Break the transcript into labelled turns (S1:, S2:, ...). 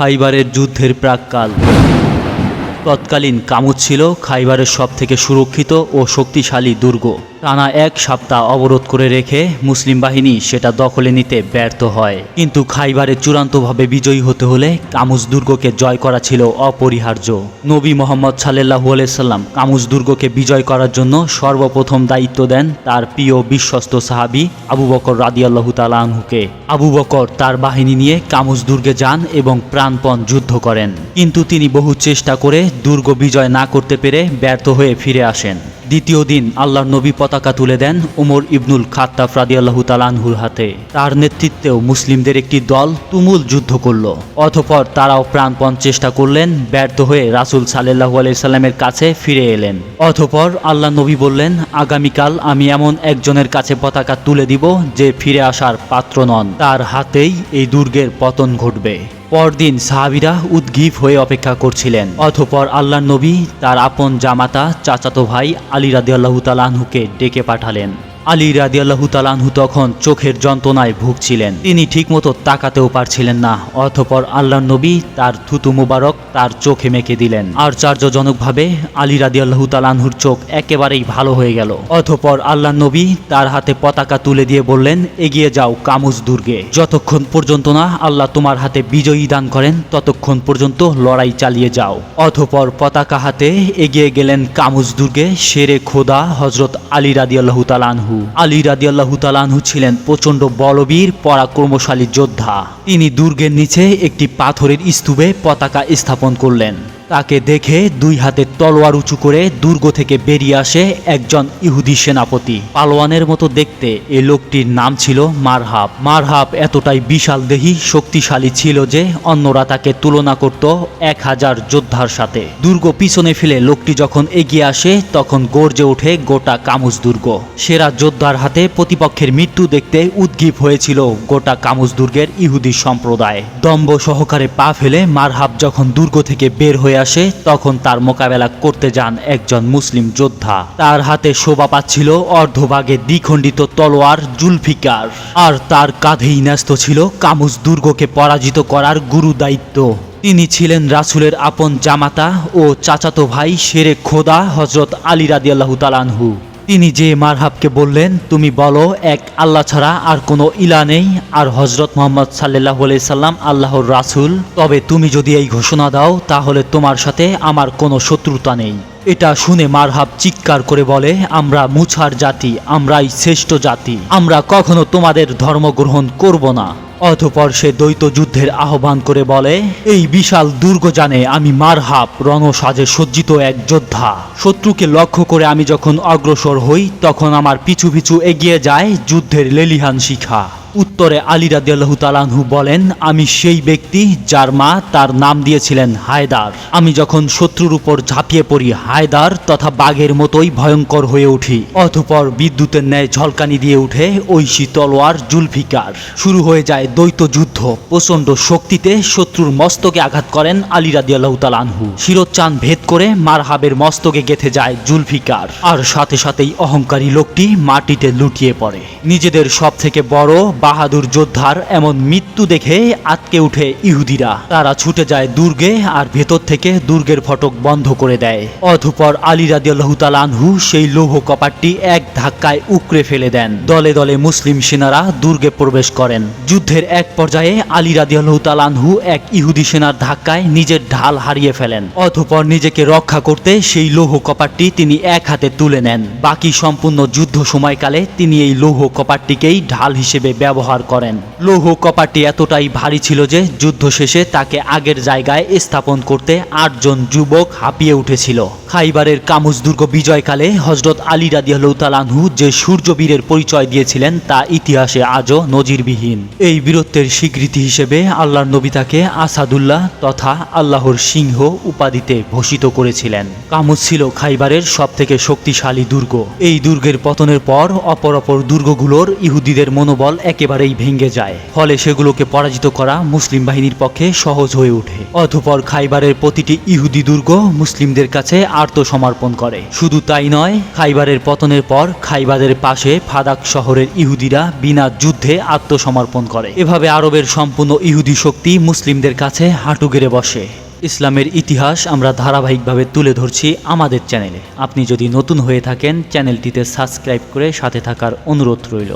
S1: খাইবারের যুদ্ধের প্রাককাল। তৎকালীন কামুজ ছিল খাইবারের সবথেকে সুরক্ষিত ও শক্তিশালী দুর্গ। টানা এক সপ্তাহ অবরোধ করে রেখে মুসলিম বাহিনী সেটা দখলে নিতে ব্যর্থ হয়। কিন্তু খাইবারে চূড়ান্তভাবে বিজয়ী হতে হলে কামুজ দুর্গকে জয় করা ছিল অপরিহার্য। নবী মোহাম্মদ সাল্লাহু সাল্লাম কামুজ দুর্গকে বিজয় করার জন্য সর্বপ্রথম দায়িত্ব দেন তার প্রিয় বিশ্বস্ত সাহাবি আবু বকর রাদিয়াল্লাহু তালাহুকে আবু বকর তার বাহিনী নিয়ে কামুজ দুর্গে যান এবং প্রাণপণ যুদ্ধ করেন। কিন্তু তিনি বহু চেষ্টা করে দুর্গ বিজয় না করতে পেরে ব্যর্থ হয়ে ফিরে আসেন। দ্বিতীয় দিন আল্লাহর নবী পতাকা তুলে দেন ওমর ইবনুল খাত্তাফ রাদিয়াল্লাহু তালানহুর হাতে। তার নেতৃত্বেও মুসলিমদের একটি দল তুমুল যুদ্ধ করল। অথপর তারাও প্রাণপণ চেষ্টা করলেন, ব্যর্থ হয়ে রাসুল সাল্লাহু আলাইসাল্লামের কাছে ফিরে এলেন। অথপর আল্লাহ নবী বললেন, আগামীকাল আমি এমন একজনের কাছে পতাকা তুলে দিব যে ফিরে আসার পাত্র নন। তার হাতেই এই দুর্গের পতন ঘটবে। পরদিন সাহাবিরা উদ্গীব হয়ে অপেক্ষা করছিলেন। অথপর আল্লাহ নবী তার আপন জামাতা, চাচাতো ভাই আলী রাদিয়াল্লাহু তালাহুকে ডেকে পাঠালেন। আলী রাদিয়াল্লাহু তালানহু তখন চোখের যন্ত্রণায় ভুগছিলেন। তিনি ঠিকমতো তাকাতেও পারছিলেন না, অতঃপর আল্লাহ নবী তার থুতু মুবারক তার চোখে মেখে দিলেন। আশ্চর্যজনকভাবে আলী রাদিয়াল্লাহু তালানহুর চোখ একেবারেই ভালো হয়ে গেল। অতঃপর আল্লাহ নবী তার হাতে পতাকা তুলে দিয়ে বললেন, এগিয়ে যাও কামুজ দুর্গে। যতক্ষণ পর্যন্ত না আল্লাহ তোমার হাতে বিজয়ী দান করেন, ততক্ষণ পর্যন্ত লড়াই চালিয়ে যাও। অতঃপর পতাকা হাতে এগিয়ে গেলেন কামুজ দুর্গে শেরে খোদা হজরত আলী রাদিয়াল্লাহু তালানহু আলী রাদিয়াল্লাহু তালানহু ছিলেন প্রচণ্ড বলবীর, পরাক্রমশালী যোদ্ধা। তিনি দুর্গের নিচে একটি পাথরের স্তূপে পতাকা স্থাপন করলেন। তাকে দেখে দুই হাতে তলোয়ার উঁচু করে দুর্গ থেকে বেরিয়ে আসে একজন ইহুদি সেনাপতি। পালোয়ানের মতো দেখতে এ লোকটির নাম ছিল মারহাব। মারহাব এতটাই বিশাল দেহী, শক্তিশালী ছিল যে অন্যরা তাকে তুলনা করত এক হাজার যোদ্ধার সাথে। দুর্গ পিছনে ফেলে লোকটি যখন এগিয়ে আসে, তখন গর্জে ওঠে গোটা কামুজ দুর্গ। সেরা যোদ্ধার হাতে প্রতিপক্ষের মৃত্যু দেখতে উদ্গীপ হয়েছিল গোটা কামুজ দুর্গের ইহুদি সম্প্রদায়। দম্ব সহকারে পা ফেলে মারহাব যখন দুর্গ থেকে বের হয়ে আসে, তখন তার মোকাবেলা করতে যান একজন মুসলিম যোদ্ধা। তার হাতে শোভা পাচ্ছিল অর্ধভাগে দ্বিখণ্ডিত তলোয়ার জুলফিকার। আর তার কাঁধেই ন্যস্ত ছিল কামুজ দুর্গকে পরাজিত করার গুরু দায়িত্ব। তিনি ছিলেন রাসুলের আপন জামাতা ও চাচাতো ভাই শেরে খোদা হজরত আলী রাদিয়াল্লাহু তালানহু তিনি যে মারহাবকে বললেন, তুমি বলো, এক আল্লাহ ছাড়া আর কোনো ইলা নেই। আর হজরত মোহাম্মদ সাল্লাহ সাল্লাম আল্লাহর রাসুল। তবে তুমি যদি এই ঘোষণা দাও, তাহলে তোমার সাথে আমার কোনো শত্রুতা নেই। এটা শুনে মারহাব চিৎকার করে বলে, আমরা মুছার জাতি, আমরাই শ্রেষ্ঠ জাতি। আমরা কখনো তোমাদের ধর্ম গ্রহণ করব না। অতপর সে দ্বৈত যুদ্ধের আহ্বান করে বলে, এই বিশাল দুর্গ জানে আমি মারহাব রণসাজে সজ্জিত এক যোদ্ধা। শত্রুকে লক্ষ্য করে আমি যখন অগ্রসর হই, তখন আমার পিছু পিছু এগিয়ে যায় যুদ্ধের লেলিহান শিখা। উত্তরে আলী রাদিয়াল্লাহু তালানহু বলেন, আমি সেই ব্যক্তি যার মা তার নাম দিয়েছিলেন হায়দার। আমি যখন শত্রুর উপর ঝাঁপিয়ে পড়ি হায়দার তথা বাঘের মতোই ভয়ঙ্কর হয়ে উঠি। অতপর বিদ্যুতের ন্যায় ঝলকানি দিয়ে উঠে ঐশী তলোয়ার জুলফিকার। শুরু হয়ে যায় দ্বৈত যুদ্ধ। প্রচণ্ড শক্তিতে শত্রুর মস্তকে আঘাত করেন আলী রাদিয়াল্লাহু তালানহু শিরোচ্চান ভেদ করে মারহাবের মস্তকে গেথে যায় জুলফিকার। আর সাথে সাথেই অহংকারী লোকটি মাটিতে লুটিয়ে পড়ে। নিজেদের সব থেকে বড় বাহাদুর যোদ্ধার এমন মৃত্যু দেখে আটকে উঠে ইহুদিরা। তারা ছুটে যায় দুর্গে আর ভেতর থেকে দুর্গের ফটক বন্ধ করে দেয়। অধুপর আলী রাদিয়াল্লাহু তালানহু সেই লৌহ কপাটটি এক ধাক্কায় উকড়ে ফেলে দেন। দলে দলে মুসলিম সেনারা দুর্গে প্রবেশ করেন। যুদ্ধের এক পর্যায়ে আলী রাদিয়াল্লাহু তালানহু এক ইহুদি সেনার ধাক্কায় নিজের ঢাল হারিয়ে ফেলেন। অতঃপর নিজেকে রক্ষা করতে সেই লৌহ কপাটটি তিনি এক হাতে তুলে নেন। বাকি সম্পূর্ণ যুদ্ধ সময়কালে তিনি এই লৌহ কপাটটিকেই ঢাল হিসেবে ব্যবহার করেন। লৌহ কপাটি এতটাই ভারী ছিল যে যুদ্ধ শেষে তাকে আগের জায়গায় স্থাপন করতে আটজন যুবক হাঁপিয়ে উঠেছিল। খাইবারের কামুজ দুর্গ বিজয়কালে হজরত আলী রাদিয়াল্লাহু তালানহু যে সূর্যবীরের পরিচয় দিয়েছিলেন, তা ইতিহাসে আজও নজিরবিহীন। এই বীরত্বের স্বীকৃতি হিসেবে আল্লাহর নবী তাকে আসাদুল্লাহ তথা আল্লাহর সিংহ উপাধিতে ভূষিত করেছিলেন। কামুজ ছিল খাইবারের সবথেকে শক্তিশালী দুর্গ। এই দুর্গের পতনের পর অপর অপর দুর্গগুলোর ইহুদিদের মনোবল একেবারেই ভেঙে যায়। ফলে সেগুলোকে পরাজিত করা মুসলিম বাহিনীর পক্ষে সহজ হয়ে ওঠে। অতঃপর খাইবারের প্রতিটি ইহুদি দুর্গ মুসলিমদের কাছে আত্মসমর্পণ করে। শুধু তাই নয়, খাইবারের পতনের পর খাইবারের পাশে ফাদাক শহরের ইহুদিরা বিনা যুদ্ধে আত্মসমর্পণ করে। এভাবে আরবের সম্পূর্ণ ইহুদি শক্তি মুসলিমদের কাছে হাঁটু গেড়ে বসে। ইসলামের ইতিহাস আমরা ধারাবাহিকভাবে তুলে ধরছি আমাদের চ্যানেলে। আপনি যদি নতুন হয়ে থাকেন, চ্যানেলটিতে সাবস্ক্রাইব করে সাথে থাকার অনুরোধ রইল।